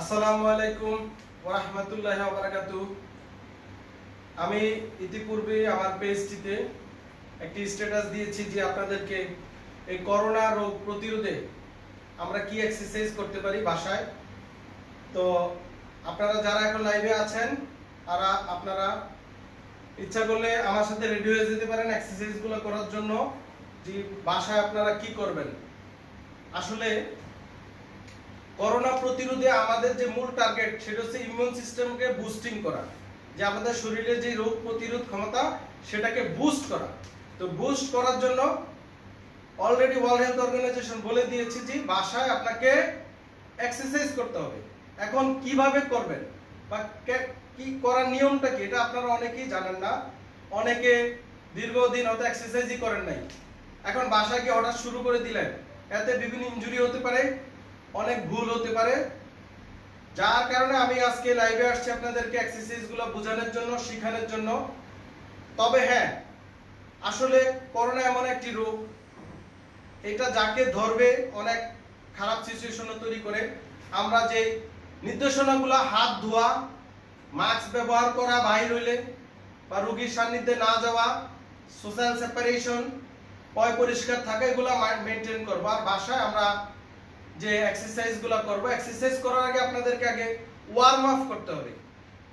আসসালামু আলাইকুম ওরহমতুল্লাহ বারাকাতু আমি ইতিপূর্বে আমার পেজটিতে একটি স্ট্যাটাস দিয়েছি যে আপনাদেরকে এই করোনা রোগ প্রতিরোধে আমরা কি এক্সারসাইজ করতে পারি বাসায়। তো আপনারা যারা এখন লাইভে আছেন আর আপনারা ইচ্ছা করলে আমার সাথে রেডি হয়ে যেতে পারেন এক্সারসাইজগুলো করার জন্য যে বাসায় আপনারা কি করবেন। আসলে করোনা প্রতিরোধে আমাদের যে মূল টার্গেট সেটা হচ্ছে ইমিউন সিস্টেমকে বুস্টিং করা। যে আমাদের শরীরে যে রোগ প্রতিরোধ ক্ষমতা, সেটাকে বুস্ট করা। তো বুস্ট করার জন্য অলরেডি ওয়ার্ল্ড হেলথ অর্গানাইজেশন বলে দিয়েছে যে বাসায় আপনাকে এক্সারসাইজ করতে হবে। এখন কীভাবে করবেন? বা কি করার নিয়মটা কি? এটা আপনারা অনেকেই জানেন না। অনেকে দীর্ঘদিন হয়তো এক্সারসাইজই করেন নাই। এখন বাসায় গিয়ে হঠাৎ শুরু করে দিলেন। এতে বিভিন্ন ইনজুরি হতে পারে। অনেক ভুল হতে পারে। যার কারণে আমি আজকে লাইভে আসছি আপনাদেরকে এক্সারসাইজগুলো বোঝানোর জন্য, শেখানোর জন্য। তবে হ্যাঁ আসলে করোনা এমন একটি রোগ, এটা যাকে ধরবে, অনেক খারাপ সিচুয়েশন তৈরি করে। আমরা যে নির্দেশনাগুলো, হাত, ধোয়া মাস্ক ব্যবহার করা বাইর হইলে বা রোগীর সান্নিধ্যে না যাওয়া সোশ্যাল সেপারেশন পয় পরিষ্কার থাকা, এগুলো মেনটেন করব। আর বাসায় আমরা যে এক্সারসাইজগুলো করব এক্সারসাইজ করার আগে আপনাদেরকে আগে ওয়ার্ম আপ করতে হবে।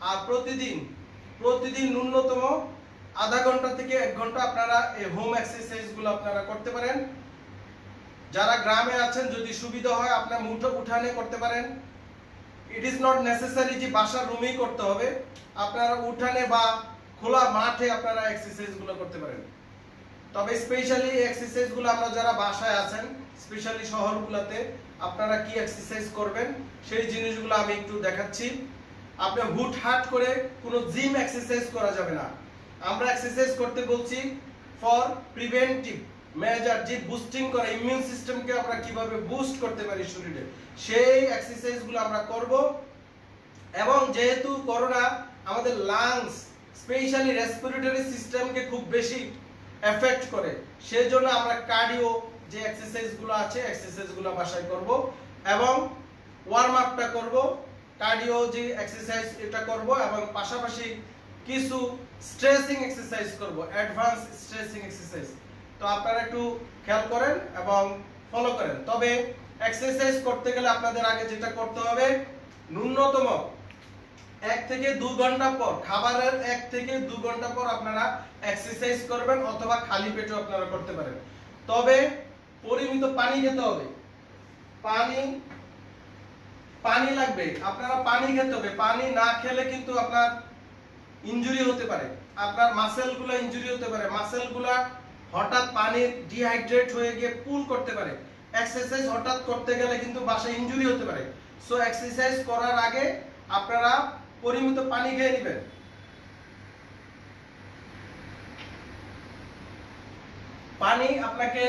আর প্রতিদিন প্রতিদিন ন্যূনতম আধা ঘণ্টা থেকে এক ঘণ্টা আপনারা এই হোম এক্সারসাইজগুলো আপনারা করতে পারেন। যারা গ্রামে আছেন, যদি সুবিধা হয়, আপনার মুঠো উঠানে করতে পারেন। ইট ইজ নট নেসেসারি যে বাসার রুমেই করতে হবে। আপনারা উঠানে বা খোলা মাঠে আপনারা এক্সারসাইজগুলো করতে পারেন। তবে স্পেশালি এক্সারসাইজগুলো আমরা যারা বাসায় আছেন স্পেশালি শহরগুলোতে, আপনারা কি এক্সারসাইজ করবেন? সেই জিনিসগুলো আমি একটু দেখাচ্ছি। আপনি হুট হাট করে কোনো জিম এক্সারসাইজ করা যাবে না। আমরা এক্সারসাইজ করতে বলছি ফর প্রিভেন্টিভ মেজার যে বুস্টিং করে ইমিউন সিস্টেমকে আমরা কীভাবে বুস্ট করতে পারি শরীরে। সেই এক্সারসাইজগুলো আমরা করব। এবং যেহেতু করোনা আমাদের লাংস স্পেশালি রেসপিরেটরি সিস্টেমকে খুব বেশি এফেক্ট করে। সেই জন্য আমরা কার্ডিও যে এক্সারসাইজগুলো আছে এক্সারসাইজগুলো বাসায় করব এবং ওয়ার্ম আপটা করব কার্ডিও যে এক্সারসাইজ এটা করব এবং পাশাপাশি কিছু স্ট্রেসিং এক্সারসাইজ করব অ্যাডভান্স স্ট্রেসিং এক্সারসাইজ তো আপনারা একটু খেয়াল করেন এবং ফলো করেন। তবে এক্সারসাইজ করতে গেলে আপনাদের আগে যেটা করতে হবে, ন্যূনতম এক থেকে দু ঘণ্টা পর, খাবারের এক থেকে দু ঘণ্টা পর আপনারা এক্সারসাইজ করবেন অথবা খালি পেটে আপনারা করতে পারেন। তবে পরিমিত পানি খেতে হবে। পানি পানি লাগবে। আপনারা পানি খেতে হবে। পানি না খেলে কিন্তু আপনার ইনজুরি হতে পারে। আপনার মাসেলগুলা ইনজুরি হতে পারে। মাসেলগুলা হঠাৎ পানি ডিহাইড্রেট হয়ে গিয়ে পুল করতে পারে। এক্সারসাইজ হঠাৎ করতে গেলে কিন্তু বাসায় ইনজুরি হতে পারে। সো এক্সারসাইজ করার আগে আপনারা পরিমিত পানি খেয়ে নেবেন। পানি আপনাকে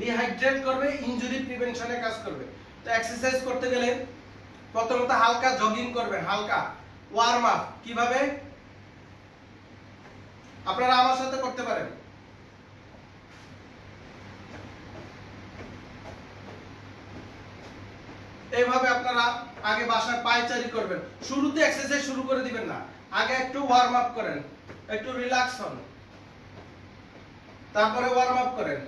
রিহাইড্রেট করবে ইনজুরি প্রিভেনশনে কাজ করবে। তো এক্সারসাইজ করতে গেলে প্রথমত হালকা জগিং করবেন, হালকা। ওয়ার্ম আপ কীভাবে? আপনারা আমার সাথে করতে পারেন। এইভাবে আপনারা আগে বাসায় পায়চারি করবেন। শুরুতে এক্সারসাইজ শুরু করে দিবেন না। আগে একটু ওয়ার্ম আপ করেন। একটু রিল্যাক্স হন। তারপরে ওয়ার্ম আপ করেন।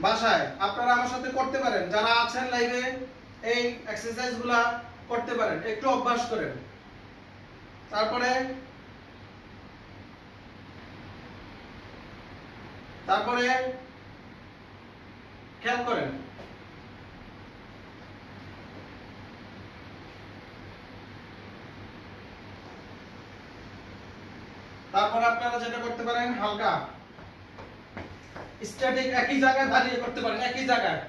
বাসায় আপনারা আমার সাথে করতে পারেন। যারা আছেন লাইভে এই এক্সারসাইজগুলা করতে পারেন। একটু অভ্যাস করেন। তারপরে তারপরে খেয়াল করেন। তারপর আপনারা যেটা করতে পারেন, হালকা স্ট্যাটিক একই জায়গায় দাঁড়িয়ে করতে পারেন, একই জায়গায়।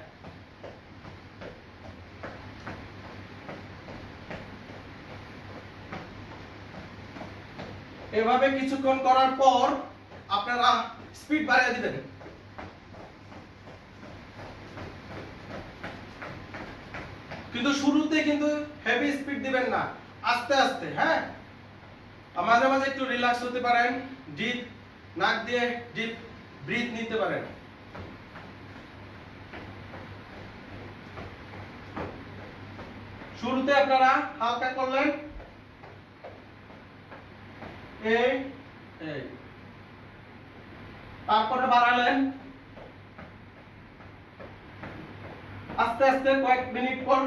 এভাবে কিছুক্ষণ করার পর আপনারা স্পিড বাড়িয়ে দিবেন। কিন্তু শুরুতে কিন্তু হেভি স্পিড দিবেন না, আস্তে আস্তে হ্যাঁ? মাঝে মাঝে একটু রিল্যাক্স হতে পারেন ডিপ নাক দিয়ে ডিপ ব্রিথ নিতে পারেন। শুরুতে আপনারা হালকা করলেন। এই এই তারপরে বাড়ালেন। আস্তে আস্তে কয়েক মিনিট পর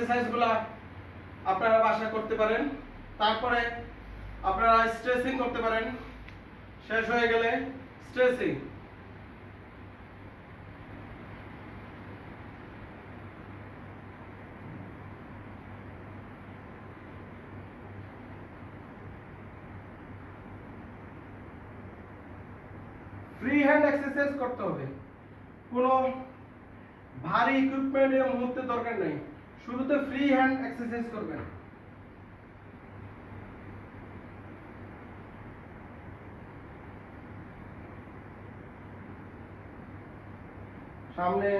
এক্সারসাইজগুলা আপনারা বাসা করতে পারেন। তারপরে আপনারা স্ট্রেচিং করতে পারেন। শেষ হয়ে গেলে স্ট্রেচিং ফ্রি হ্যান্ড এক্সারসাইজ করতে হবে। কোনো ভারী ইকুইপমেন্ট মুহূর্তে দরকার নেই। শুরুতে ফ্রি হ্যান্ড এক্সারসাইজ করবেন সামনে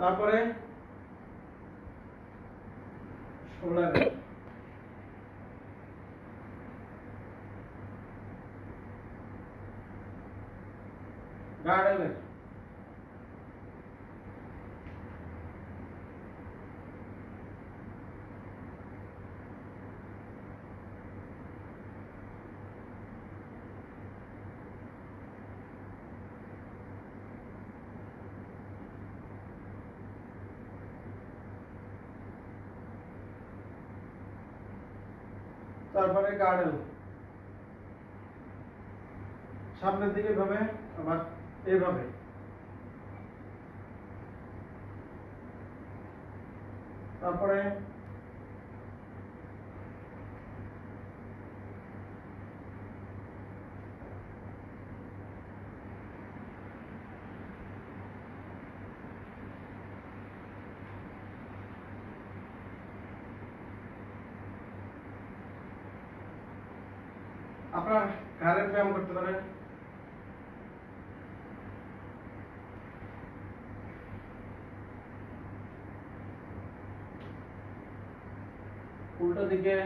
তারপরে শোল্ডার গার্ডেলের তারপরে গার্ডেল সামনের দিকে এভাবে আবার এইভাবে তারপরে আপনার ঘাড়ের ব্যায়াম করতে পারেন। উল্টো দিকে।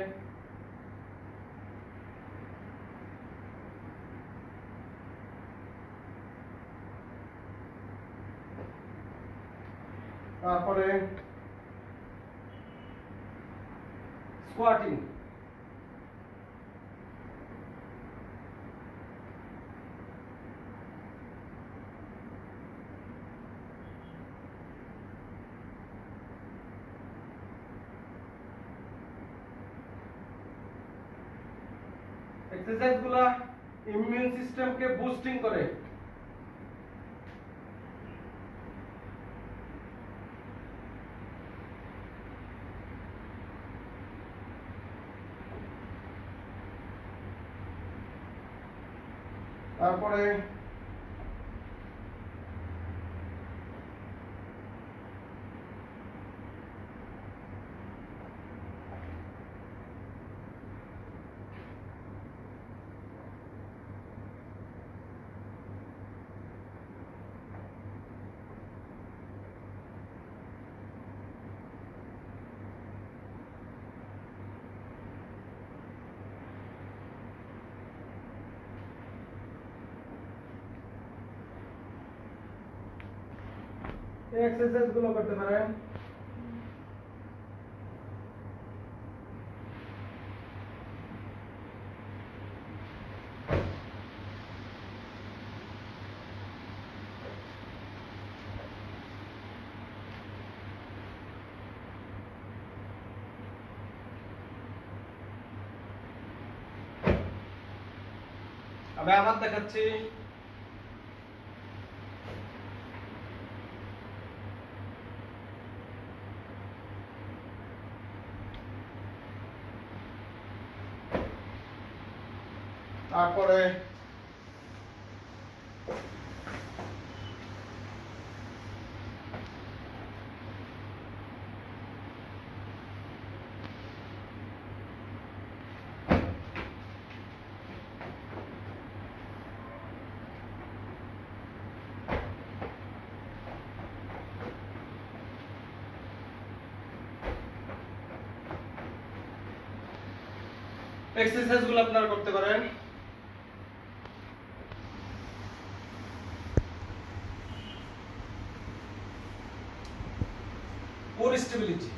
তারপরে স্কোয়াটিং এক্সারসাইজগুলা ইমিউন সিস্টেমকে বুস্টিং করে। তারপরে এই এক্সারসাইজগুলো করতে পারেন আমি আবার দেখাচ্ছি তারপরে এক্সারসাইজগুলো আপনারা করতে পারেন। কোর স্টেবিলিটি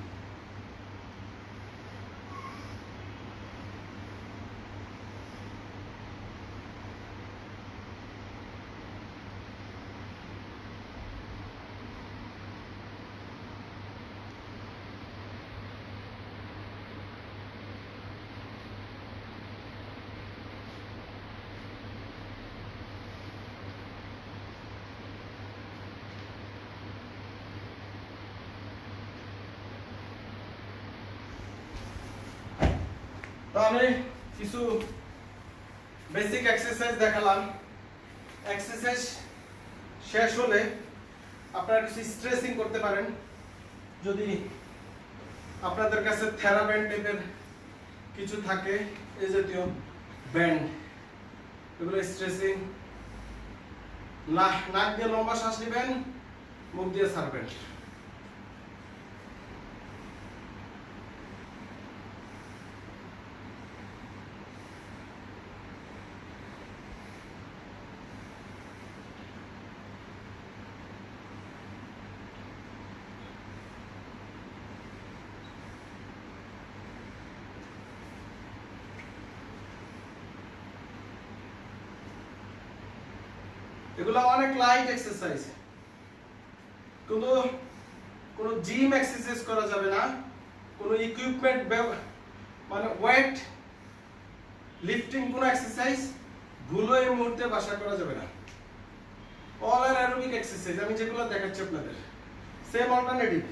তো আমি কিছু বেসিক এক্সারসাইজ দেখালাম। এক্সারসাইজ শেষ হলে আপনারা কিছু স্ট্রেচিং করতে পারেন। যদি আপনাদের কাছে থেরাব্যান্ড টাইপের কিছু থাকে, এই জাতীয় ব্যান্ড এগুলো স্ট্রেচিং নাক দিয়ে লম্বা শ্বাস নেবেন, মুখ দিয়ে ছাড়বেন এগুলো অনেক লাইট এক্সারসাইজ কিন্তু কোনো জিম এক্সারসাইজ করা যাবে না। কোনো ইকুইপমেন্ট মানে ওয়েট লিফটিং কোনো এক্সারসাইজ ভুলো এই মুহূর্তে বাসা করা যাবে না। অল অ্যারোবিক এক্সারসাইজ আমি যেগুলো দেখাচ্ছি আপনাদের। সেম অল্টারনেটিভ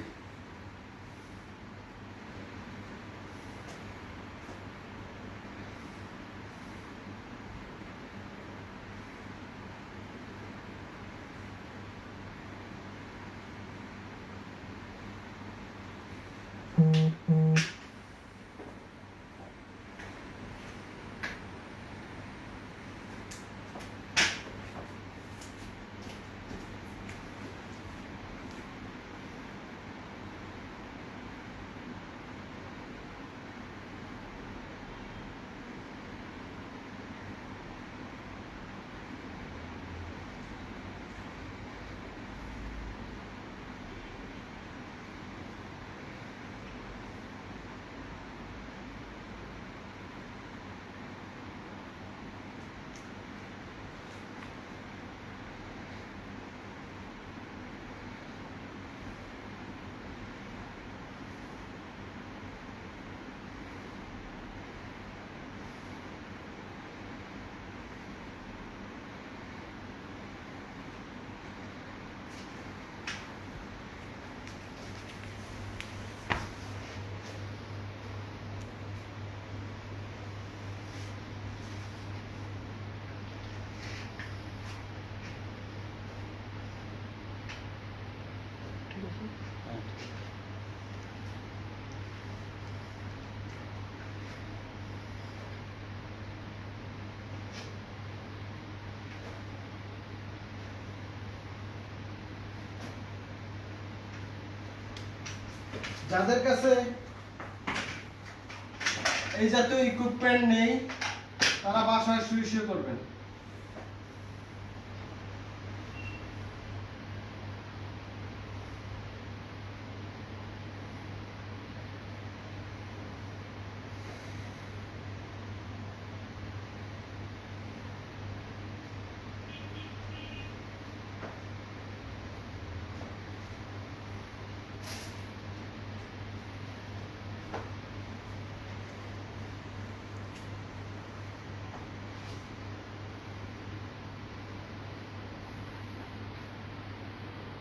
যাদের কাছে? এই জাতীয় ইকুইপমেন্ট নেই তারা বাসায় শুয়ে শুয়ে করবেন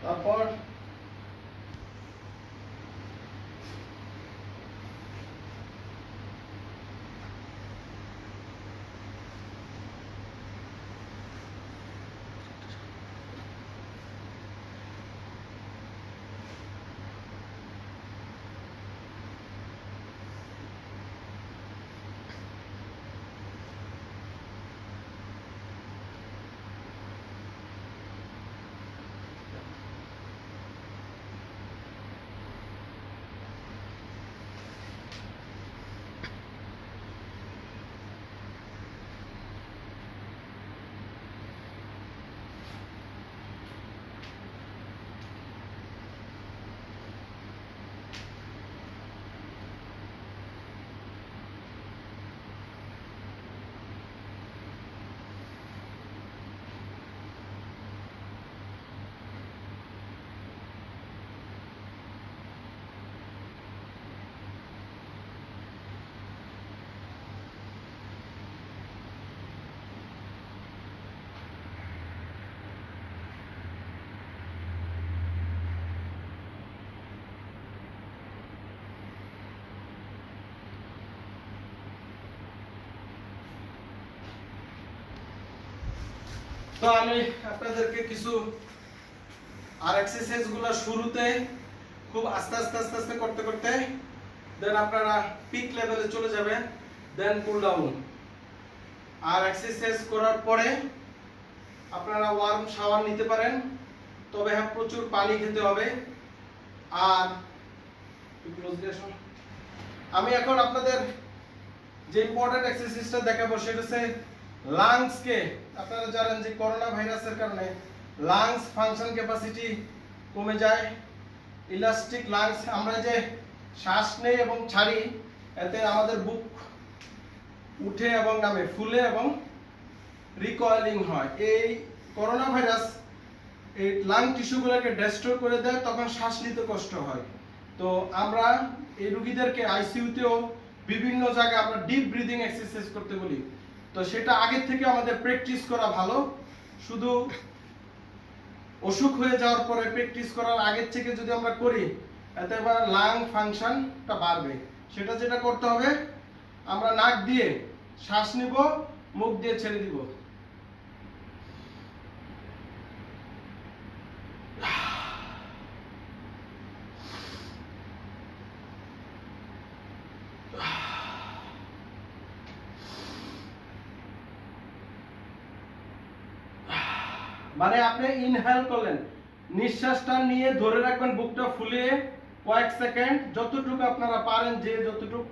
তারপর তো আমি আপনাদেরকে কিছু আর এক্সারসাইজগুলো শুরুতে খুব আস্তে আস্তে আস্তে আস্তে করতে করতে দেন আপনারা পিক লেভেলে চলে যাবেন দেন কুল ডাউন আর এক্সারসাইজ করার পরে আপনারা ওয়ার্ম শাওয়ার নিতে পারেন, তবে হ্যাঁ প্রচুর পানি খেতে হবে। আর আমি এখন আপনাদের যে ইম্পর্টেন্ট এক্সারসাইজটা দেখাবো, সেটা হচ্ছে লাংস কে আপনারা জানেন যে করোনা ভাইরাসের কারণে লাংস ফাংশন ক্যাপাসিটি কমে যায়। ইলাস্টিক লাংস আমরা যে শ্বাস নেই এবং ছাড়ি, এতে আমাদের বুক উঠে এবং নামে, ফুলে এবং রিকয়েলিং হয়। এই করোনা ভাইরাস এই লাং টিস্যুগুলোকে ডেস্ট্রয় করে দেয়, তখন শ্বাস নিতে কষ্ট হয়। তো আমরা এই রুগীদেরকে আইসিইউতেও বিভিন্ন জায়গায় আমরা ডিপ ব্রিদিং এক্সারসাইজ করতে বলি। তো সেটা আগের থেকে আমাদের প্র্যাকটিস করা ভালো। শুধু অসুখ হয়ে যাওয়ার পরে প্র্যাকটিস করার আগের থেকে যদি আমরা করি, এতে আবার লাং ফাংশনটা বাড়বে। সেটা যেটা করতে হবে, আমরা নাক দিয়ে শ্বাস নিব, মুখ দিয়ে ছেড়ে দিব মানে আপনি ইনহেল করলেন। নিঃশ্বাসটা নিয়ে ধরে রাখবেন বুকটা ফুলিয়ে কয়েক সেকেন্ড, যতটুকু আপনারা পারেন যে যতটুকু,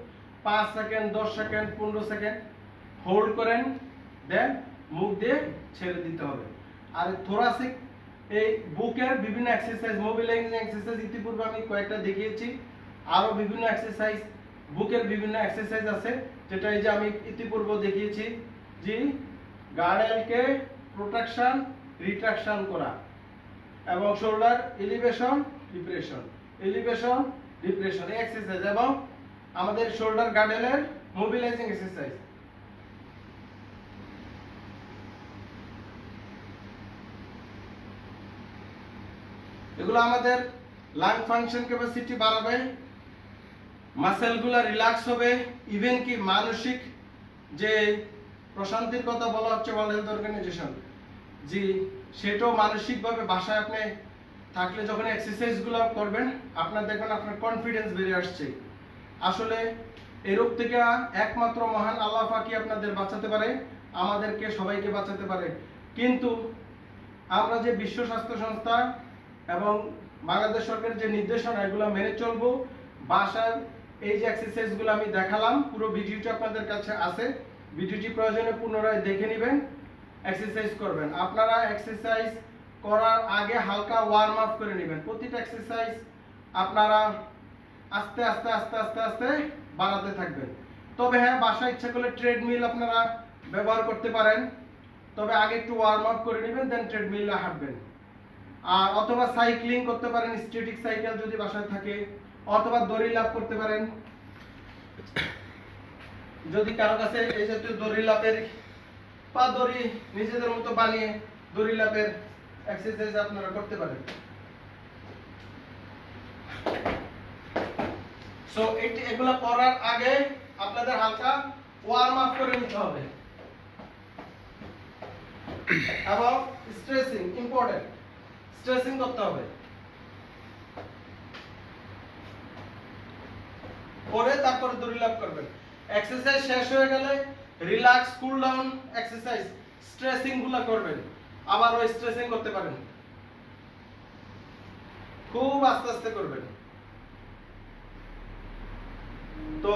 পাঁচ সেকেন্ড, দশ সেকেন্ড, পনেরো সেকেন্ড হোল্ড করেন, দেন মুখ দিয়ে ছেড়ে দিতে হবে। আর থোরাসিক এই বুকের বিভিন্ন এক্সারসাইজ মোবিলাইজিং এক্সারসাইজ ইতিপূর্বে আমি কয়েকটা দেখিয়েছি। আরও বিভিন্ন এক্সারসাইজ বুকের বিভিন্ন এক্সারসাইজ আছে, যেটা এই যে আমি ইতিপূর্বে দেখিয়েছি, যে গার্ডেলকে প্রোটেকশন রিট্রাকশন করা। এবং shoulder elevation, depression. Elevation, depression exercise এবং আমাদের শোল্ডার গার্ডেলের মোবিলাইজিং এক্সারসাইজ এগুলো আমাদের লাং ফাংশন ক্যাপাসিটি বাড়াবে মাসেলগুলো রিল্যাক্স হবে ইভেন কি মানসিক যে প্রশান্তির কথা বলা হচ্ছে ওয়ার্ল্ড হেলথ অর্গানাইজেশন জি, সেটাও মানসিকভাবে বাসায় আপনি থাকলে যখন এক্সারসাইজগুলো করবেন, আপনার দেখবেন আপনার কনফিডেন্স বেড়ে আসছে। আসলে এই রোগ থেকে একমাত্র মহান আল্লাহ ফাকি আপনাদের বাঁচাতে পারে, আমাদেরকে সবাইকে বাঁচাতে পারে। কিন্তু আমরা যে বিশ্ব স্বাস্থ্য সংস্থা এবং বাংলাদেশ সরকারের যে নির্দেশনা, এগুলো মেনে চলবো, বাসার এই যে এক্সারসাইজগুলো আমি দেখালাম, পুরো ভিডিওটি আপনাদের কাছে আছে। ভিডিওটি প্রয়োজনে পুনরায় দেখে নেবেন। এক্সারসাইজ করবেন। আপনারা এক্সারসাইজ করার আগে হালকা ওয়ার্ম আপ করে নেবেন। প্রতিটা এক্সারসাইজ আপনারা আস্তে আস্তে আস্তে আস্তে আস্তে বাড়াতে থাকবেন। তবে হ্যাঁ বাসায় ইচ্ছা করলে ট্রেডমিল আপনারা ব্যবহার করতে পারেন। তবে আগে একটু ওয়ার্ম আপ করে নেবেন দেন ট্রেডমিলে হাঁটবেন। আর অথবা সাইক্লিং করতে পারেন স্ট্যাটিক সাইকেল যদি বাসায় থাকে, অথবা দড়ি লাভ করতে পারেন। যদি কারও কাছে এই জাতীয় দড়ি লাভের পা দড়ি নিজেদের মতো বানিয়ে দড়ি লাভের এক্সারসাইজ আপনারা করতে পারেন। সো এটি এগুলা করার আগে আপনাদের হালকা ওয়ার্ম আপ করে নিতে হবে। এবং স্ট্রেসিং ইম্পর্টেন্ট স্ট্রেসিং করতে হবে। করে তারপরে দড়ি লাভ করবেন। এক্সারসাইজ শেষ হয়ে গেলে রিল্যাক্স কুল ডাউন এক্সারসাইজ স্ট্রেসিংগুলো করবেন। আবার ওই স্ট্রেসিং করতে পারেন। খুব আস্তে আস্তে করবেন। তো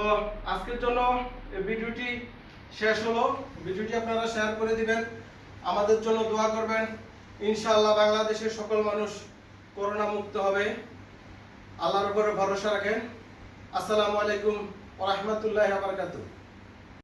আজকের জন্য ভিডিওটি শেষ হলো। ভিডিওটি আপনারা শেয়ার করে দিবেন। আমাদের জন্য দোয়া করবেন। ইনশাআল্লাহ বাংলাদেশের সকল মানুষ করোনা মুক্ত হবে। আল্লাহর উপরে ভরসা রাখেন। আসসালামু আলাইকুম ওয়া রাহমাতুল্লাহি ওয়া বারাকাতুহু।